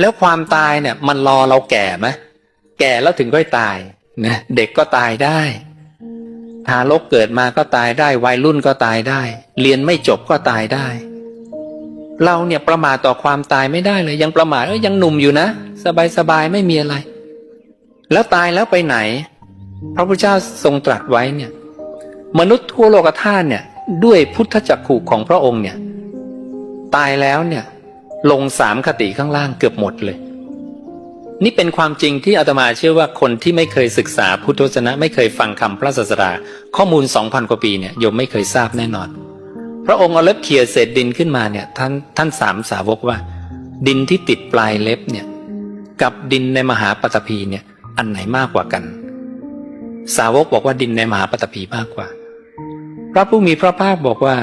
แล้วความตายเนี่ย มันรอเราแก่ไหมแก่แล้วถึงค่อยตายนะเด็กก็ตายได้ทารกเกิดมาก็ตายได้ วัยรุ่นก็ตายได้ เรียนไม่จบก็ตายได้ เราเนี่ยประมาทต่อความตายไม่ได้เลย ยังประมาทเอ้ยยังหนุ่มอยู่นะ สบายสบายๆไม่มีอะไร แล้วตายแล้วไปไหน พระพุทธเจ้าทรงตรัสไว้เนี่ย มนุษย์ทั่วโลกธาตุเนี่ย ด้วยพุทธจักขุของพระองค์เนี่ย ตายแล้วเนี่ย ลงสามคติข้างล่างเกือบหมดเลย นี่เป็นความจริงที่อาตมาเชื่อว่าคนที่ไม่เคยศึกษาพุทธวจนะ ไม่เคยฟังคำพระศาสดาข้อมูลสองพันกว่าปีเนี่ยโยมไม่เคยทราบแน่นอน พระองค์เอาเล็บเขี่ยเศษดินขึ้นมาเนี่ยท่านท่านสามสาวกว่า ดินที่ติดปลายเล็บเนี่ยกับดินในมหาปฐพีเนี่ยอันไหนมากกว่ากัน สาวกบอกว่าดินในมหาปฐพีมากกว่า พระผู้มีพระภาคบอกว่า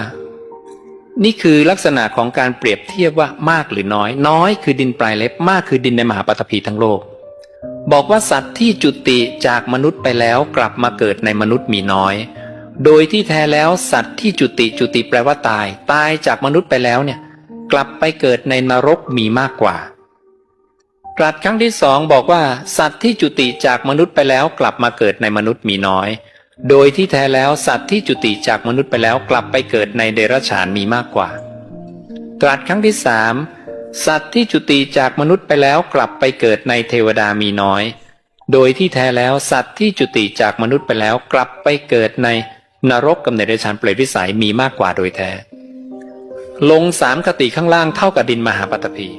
นี่คือลักษณะของการเปรียบเทียบว่ามากหรือน้อย น้อยคือดินปลายเล็บมากคือดินในมหาปฐพีทั้งโลก บอกว่าสัตว์ที่จุติจากมนุษย์ไปแล้วกลับมาเกิดในมนุษย์มีน้อย โดยที่แท้แล้วสัตว์ที่จุติจุติแปลว่าตาย ตายจากมนุษย์ไปแล้วเนี่ย กลับไปเกิดในนรกมีมากกว่าตรัสครั้งที่สองบอกว่า สัตว์ที่จุติจากมนุษย์ไปแล้วกลับมาเกิดในมนุษย์มีน้อย โดยที่แท้แล้วสัตว์ที่จุติจากมนุษย์ไปแล้วกลับไปเกิดในเดรัจฉานมีมากกว่า ตรัสครั้งที่สามสัตว์ที่จุติจากมนุษย์ไปแล้วกลับไปเกิดในเทวดามีน้อย โดยที่แท้แล้วสัตว์ที่จุติจากมนุษย์ไปแล้วกลับไปเกิดในนรกกับในเดรัจฉานเปรตวิสัยมีมากกว่าโดยแท้ ลงสามคติข้างล่างเท่ากับดินมหาปฐพี